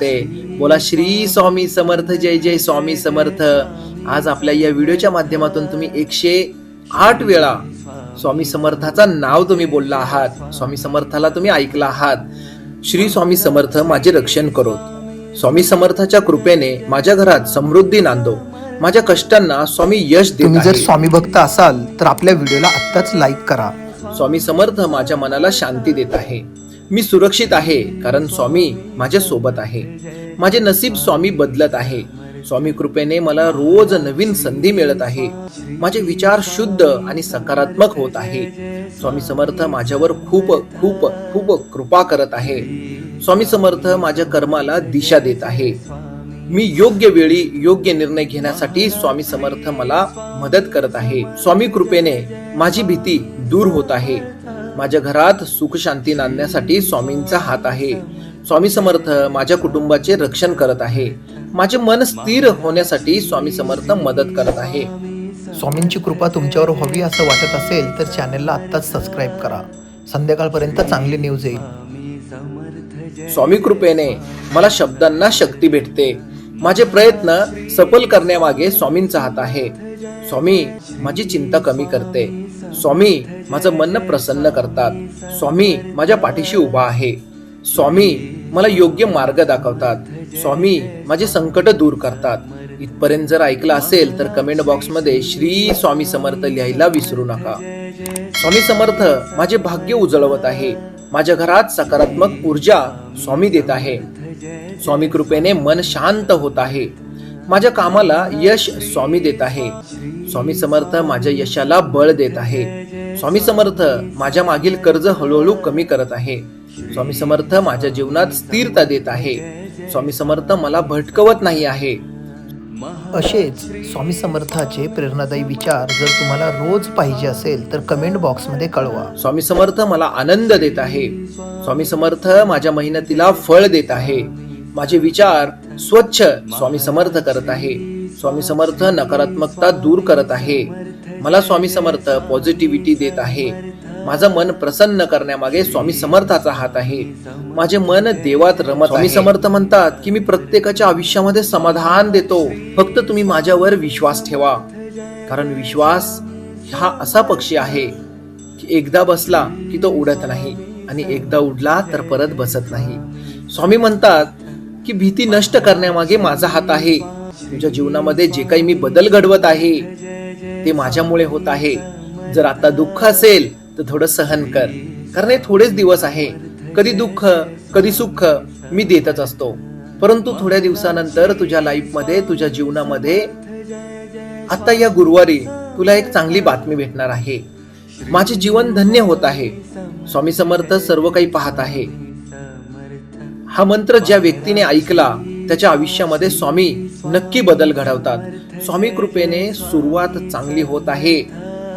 ते. बोला श्री स्वामी समर्थ जय जय स्वामी समर्थ. आज आपल्या या व्हिडिओच्या माध्यमातून तुम्ही एकशे आठ वेळा स्वामी समर्थाचं नाव तुम्ही बोलला आहात. स्वामी समर्थाला तुम्ही ऐकला आहात. श्री स्वामी समर्थ माझे रक्षण करोत स्वामी समर्थाच्या कृपेने माझ्या घरात समृद्धी नांदो. माझ्या कष्टांना स्वामी यश तुम्ही जर. स्वामी भक्त असाल तर आपल्या व्हिडिओला आत्ताच लाईक करा. स्वामी समर्थ माझ्या मनाला शांती देत आहे. मी सुरक्षित आहे कारण स्वामी माझ्या सोबत आहे. माझे नसीब स्वामी बदलत आहे. स्वामी कृपेने मला रोज नवीन संधी मिळत आहे. माझे विचार शुद्ध आणि सकारात्मक होत आहे. स्वामी समर्थ माझ्यावर खूप खूप खूप कृपा करत आहे. स्वामी समर्थ माझ्या कर्माला दिशा देत आहे. मी योग्य वेळी योग्य निर्णय घेण्यासाठी स्वामी समर्थ मला मदत करत आहे. स्वामी कृपेने माझी भीती दूर होत आहे. माझ्या घरात सुख शांती नांदण्यासाठी स्वामींचा हात आहे. स्वामी समर्थ माझ्या कुटुंबाचे रक्षण करत आहे. माझे मन स्थिर होण्यासाठी स्वामी समर्थ मदत करत आहे. स्वामींची कृपा तुमच्यावर व्हावी असं वाटत असेल तर चॅनलला आत्ताच सबस्क्राईब करा. संध्याकाळपर्यंत चांगली न्यूज येईल. स्वामी कृपेने मला शब्दांना शक्ती भेटते. माझे प्रयत्न सफल करण्यामागे स्वामींचा हात आहे. स्वामी माझी चिंता कमी करते. स्वामी माझं मन प्रसन्न करतात. स्वामी माझ्या पाठीशी उभा आहे. स्वामी मला योग्य मार्ग दाखवतात. स्वामी माझे संकट दूर करतात. इथपर्यंत जर ऐकलं असेल तर कमेंट बॉक्समध्ये श्री स्वामी समर्थ लिहायला विसरू नका. स्वामी समर्थ माझे भाग्य उजळवत आहे. माझ्या घरात सकारात्मक ऊर्जा स्वामी देत आहे. स्वामी कृपेने मन शांत होत आहे. माझ्या कामाला यश स्वामी देत आहे. स्वामी समर्थ माझ्या यशाला बळ देत आहे. स्वामी समर्थ माझ्या मागील कर्ज हळूहळू कमी करत आहे. स्वामी समर्थ माझ्या जीवनात स्थिरता देत आहे. स्वामी समर्थ मला भटकवत नाही आहे. असेच स्वामी समर्थाचे प्रेरणादायी विचार जर तुम्हाला रोज पाहिजे असेल तर कमेंट बॉक्समध्ये कळवा. स्वामी समर्थ मला आनंद देत आहे. स्वामी समर्थ माझ्या मेहनतीला फळ देत आहे. माझे विचार स्वच्छ स्वामी समर्थ करत आहे. स्वामी समर्थ नकारात्मकता दूर करत आहे. मला स्वामी समर्थ पॉझिटिव्हिटी देत आहे. माझं मन प्रसन्न करण्यामागे स्वामी समर्थाचा हात आहे. माझे मन देवात रमत स्वामी समर्थ म्हणतात की मी प्रत्येकाच्या आयुष्यामध्ये समाधान देतो. फक्त तुम्ही माझ्यावर विश्वास ठेवा. कारण विश्वास हा असा पक्षी आहे की एकदा बसला की तो उडत नाही आणि एकदा उडला तर परत बसत नाही. स्वामी म्हणतात की भीती नष्ट करण्यामागे माझा हात आहे. तुझ्या जीवनामध्ये जे काही मी बदल घडवत आहे ते माझ्यामुळे होत आहे. जर आता दुःख असेल तर थोडं सहन कर. कारण हे थोडेच दिवस आहे. कधी दुःख कधी सुख मी देतच असतो. परंतु थोड्या दिवसानंतर तुझ्या लाईफमध्ये तुझ्या जीवनामध्ये आता या गुरुवारी तुला एक चांगली बातमी भेटणार आहे. माझे जीवन धन्य होत आहे. स्वामी समर्थ सर्व काही पाहत आहे. हा मंत्र ज्या व्यक्तीने ऐकला त्याच्या आयुष्यामध्ये स्वामी नक्की बदल घडवतात. स्वामी कृपेने सुरुवात चांगली होत आहे.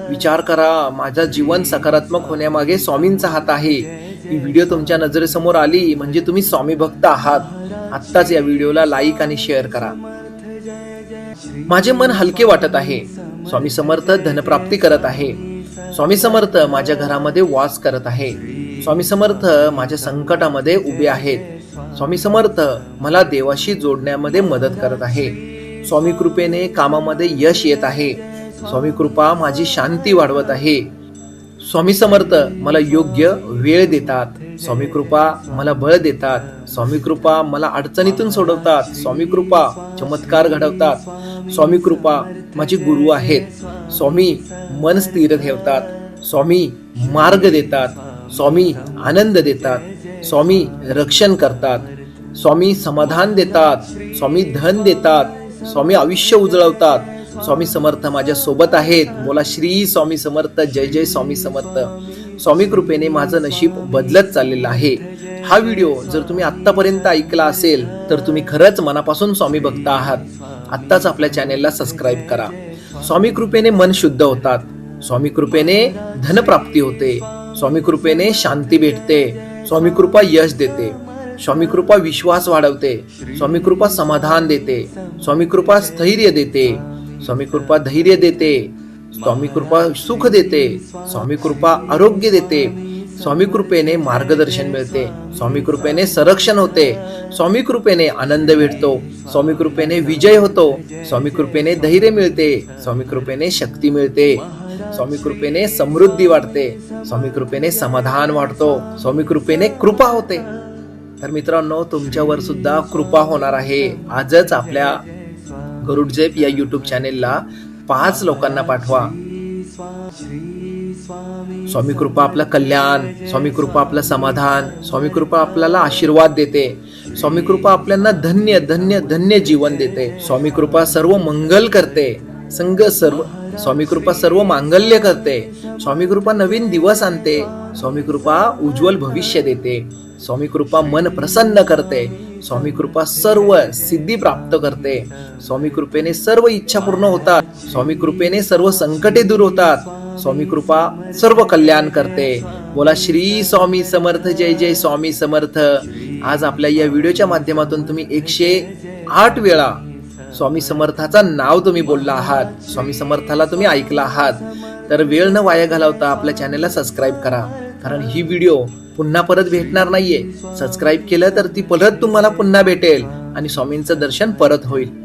विचार करा माझा जीवन सकारात्मक होण्यामागे स्वामींचा हात आहे. ही व्हिडिओ तुमच्या नजरेसमोर आली म्हणजे तुम्ही स्वामी भक्त आहात. आत्ताच या व्हिडिओला लाईक आणि शेअर करा. माझे मन हलके वाटत आहे. स्वामी समर्थ धनप्राप्ती करत आहे. स्वामी समर्थ माझ्या घरामध्ये वास करत आहे. स्वामी समर्थ माझ्या संकटामध्ये उभे आहेत. स्वामी समर्थ मला देवाशी जोडण्यामध्ये मदत करत आहे. स्वामी कृपेने कामामध्ये यश येत आहे. स्वामी कृपा माझी शांती वाढवत आहे. स्वामी समर्थ मला योग्य वेळ देतात. स्वामी कृपा मला बळ देतात. स्वामी कृपा मला अडचणीतून सोडवतात. स्वामी कृपा चमत्कार घडवतात. स्वामी कृपा माझे गुरु आहेत. स्वामी मन स्थिर ठेवतात. स्वामी मार्ग देतात. स्वामी आनंद देतात. स्वामी रक्षण करतात स्वामी समाधान देतात स्वामी धन देतात स्वामी आयुष्य उजळवतात. स्वामी समर्थ माझ्या सोबत आहेत. बोला श्री स्वामी समर्थ जय जय स्वामी समर्थ. स्वामी कृपेने माझं नशीब बदलत चाललेलं आहे. हा व्हिडिओ जर तुम्ही आत्तापर्यंत ऐकला असेल तर तुम्ही खरंच मनापासून स्वामी भक्त आहात. आत्ताच आपल्या चॅनेलला सबस्क्राईब करा. स्वामी कृपेने मन शुद्ध होतात. स्वामी कृपेने धनप्राप्ती होते. स्वामी कृपेने शांती भेटते. स्वामी कृपा यश देते. स्वामी कृपा विश्वास वाढवते. स्वामी कृपा समाधान देते. स्वामी कृपा स्थैर्य देते. स्वामी कृपा धैर्य देते. स्वामी कृपा सुख देते. स्वामी कृपा आरोग्य देते. स्वामी कृपेने मार्गदर्शन मिळते. स्वामी कृपेने संरक्षण होते. स्वामी कृपेने आनंद भेटतो. स्वामी कृपेने विजय होतो. स्वामी कृपेने धैर्य मिळते. स्वामी कृपेने शक्ती मिळते. स्वामी कृपेने समृद्धी वाढते स्वामी कृपेने समाधान वाढतो स्वामी कृपेने कृपा होते. तर मित्रांनो तुमच्यावर सुद्धा कृपा होणार आहे. आजच आपल्या गरुडजेप या युट्यूब चॅनेलला पाच लोकांना पाठवा. स्वामी कृपा आपलं कल्याण स्वामी कृपा आपलं समाधान स्वामी कृपा आपल्याला आशीर्वाद देते. स्वामी कृपा आपल्याला धन्य धन्य धन्य जीवन देते. स्वामी कृपा सर्व मंगल करते. संग सर्व स्वामी कृपा सर्व मांगल्य करते. स्वामी कृपा नवीन दिवस आणते. स्वामी कृपा उज्ज्वल भविष्य देते. स्वामी कृपा मन प्रसन्न करते. स्वामी कृपा सर्व सिद्धी प्राप्त करते. स्वामी कृपेने सर्व इच्छा पूर्ण होतात. स्वामी कृपेने सर्व संकटे दूर होतात. स्वामी कृपा सर्व कल्याण करते. बोला श्री स्वामी समर्थ जय जय स्वामी समर्थ. आज आपल्या या व्हिडिओच्या माध्यमातून तुम्ही एकशे आठ वेळा स्वामी समर्थाचा नाव तुम्ही बोलला आहात स्वामी समर्थाला तुम्ही ऐकला आहात तर वेळ न वाया घालवता आपल्या चॅनलला सबस्क्राईब करा. कारण ही व्हिडिओ पुन्हा परत भेटणार नाहीये. सबस्क्राईब केलं तर ती परत तुम्हाला पुन्हा भेटेल आणि स्वामींचं दर्शन परत होईल.